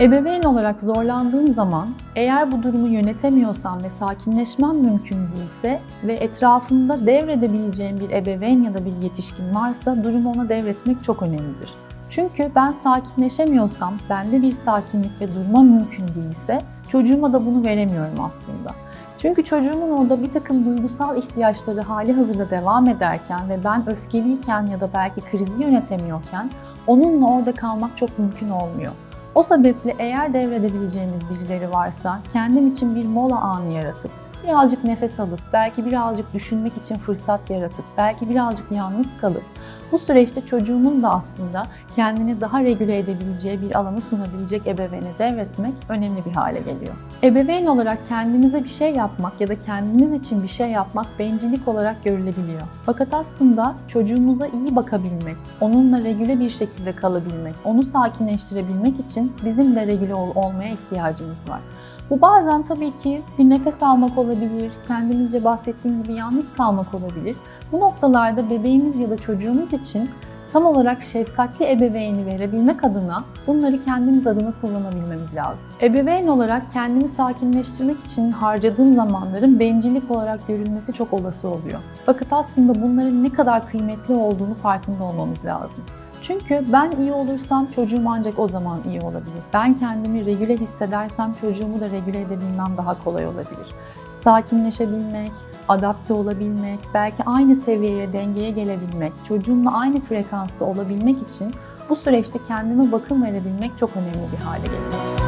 Ebeveyn olarak zorlandığım zaman eğer bu durumu yönetemiyorsam ve sakinleşmem mümkün değilse ve etrafımda devredebileceğim bir ebeveyn ya da bir yetişkin varsa durumu ona devretmek çok önemlidir. Çünkü ben sakinleşemiyorsam, bende bir sakinlik ve durma mümkün değilse çocuğuma da bunu veremiyorum aslında. Çünkü çocuğumun orada bir takım duygusal ihtiyaçları hali hazırda devam ederken ve ben öfkeliyken ya da belki krizi yönetemiyorken onunla orada kalmak çok mümkün olmuyor. O sebeple eğer devredebileceğimiz birileri varsa kendim için bir mola anı yaratıp birazcık nefes alıp, belki birazcık düşünmek için fırsat yaratıp, belki birazcık yalnız kalıp bu süreçte çocuğumun da aslında kendini daha regüle edebileceği bir alanı sunabilecek ebeveyne devretmek önemli bir hale geliyor. Ebeveyn olarak kendimize bir şey yapmak ya da kendimiz için bir şey yapmak bencillik olarak görülebiliyor. Fakat aslında çocuğumuza iyi bakabilmek, onunla regüle bir şekilde kalabilmek, onu sakinleştirebilmek için bizim de regüle ol- olmaya ihtiyacımız var. Bu bazen tabii ki bir nefes almak olabilir, kendimizce bahsettiğim gibi yalnız kalmak olabilir. Bu noktalarda bebeğimiz ya da çocuğumuz için tam olarak şefkatli ebeveyni verebilmek adına bunları kendimiz adına kullanabilmemiz lazım. Ebeveyn olarak kendimi sakinleştirmek için harcadığım zamanların bencillik olarak görülmesi çok olası oluyor. Fakat aslında bunların ne kadar kıymetli olduğunu farkında olmamız lazım. Çünkü ben iyi olursam çocuğum ancak o zaman iyi olabilir. Ben kendimi regüle hissedersem çocuğumu da regüle edebilmem daha kolay olabilir. Sakinleşebilmek, adapte olabilmek, belki aynı seviyeye, dengeye gelebilmek, çocuğumla aynı frekansta olabilmek için bu süreçte kendime bakım verebilmek çok önemli bir hale geliyor.